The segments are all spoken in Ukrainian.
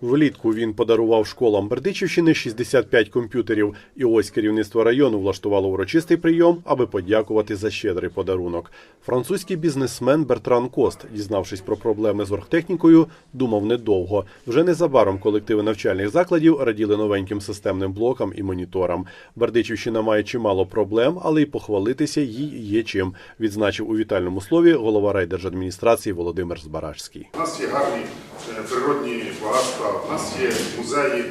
Влітку він подарував школам Бердичівщини 65 комп'ютерів. І ось керівництво району влаштувало урочистий прийом, аби подякувати за щедрий подарунок. Французький бізнесмен Бертран Кост, дізнавшись про проблеми з оргтехнікою, думав недовго. Вже незабаром колективи навчальних закладів раділи новеньким системним блокам і моніторам. Бердичівщина має чимало проблем, але й похвалитися їй є чим, відзначив у вітальному слові голова райдержадміністрації Володимир Збаражський. У нас є гарні е, природні багатства, у нас є музеї,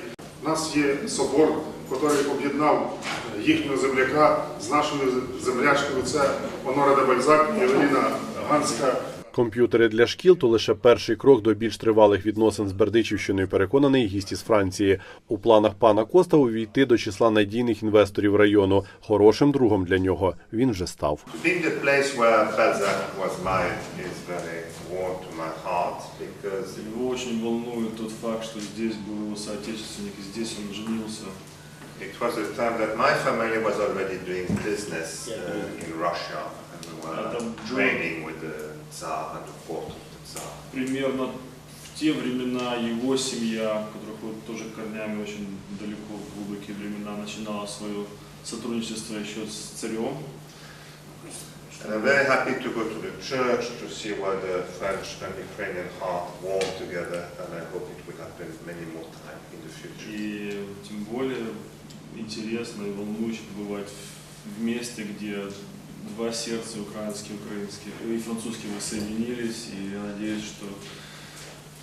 у нас є собор, який об'єднав е, їхнього земляка з нашими землячками. Це Онора де Бальзак Євеліна Ганська. Комп'ютери для шкіл то лише перший крок до більш тривалих відносин з Бердичівщиною. Переконаний гість із Франції. У планах пана Коста увійти до числа надійних інвесторів району. Хорошим другом для нього він вже став. Его очень волнует тот факт, что здесь был его соотечественник, и здесь он женился. it was the time that my family was already doing business uh, in Russia and we were training with of the Tsar. Примерно в те времена его семья, которая ходит тоже корнями очень далеко в глубокие времена, начинала свое сотрудничество еще с царем. And I'm very happy to go to the church to see where the French and Ukrainian heart warm together and I hope it will happen many more times in the future. И тем более интересно и волнующе побывать в месте, где два сердца, украинские, украинские и французские, воссоединились. И я надеюсь, что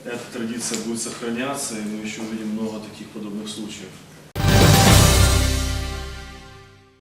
эта традиция будет сохраняться, и мы еще увидим много таких подобных случаев.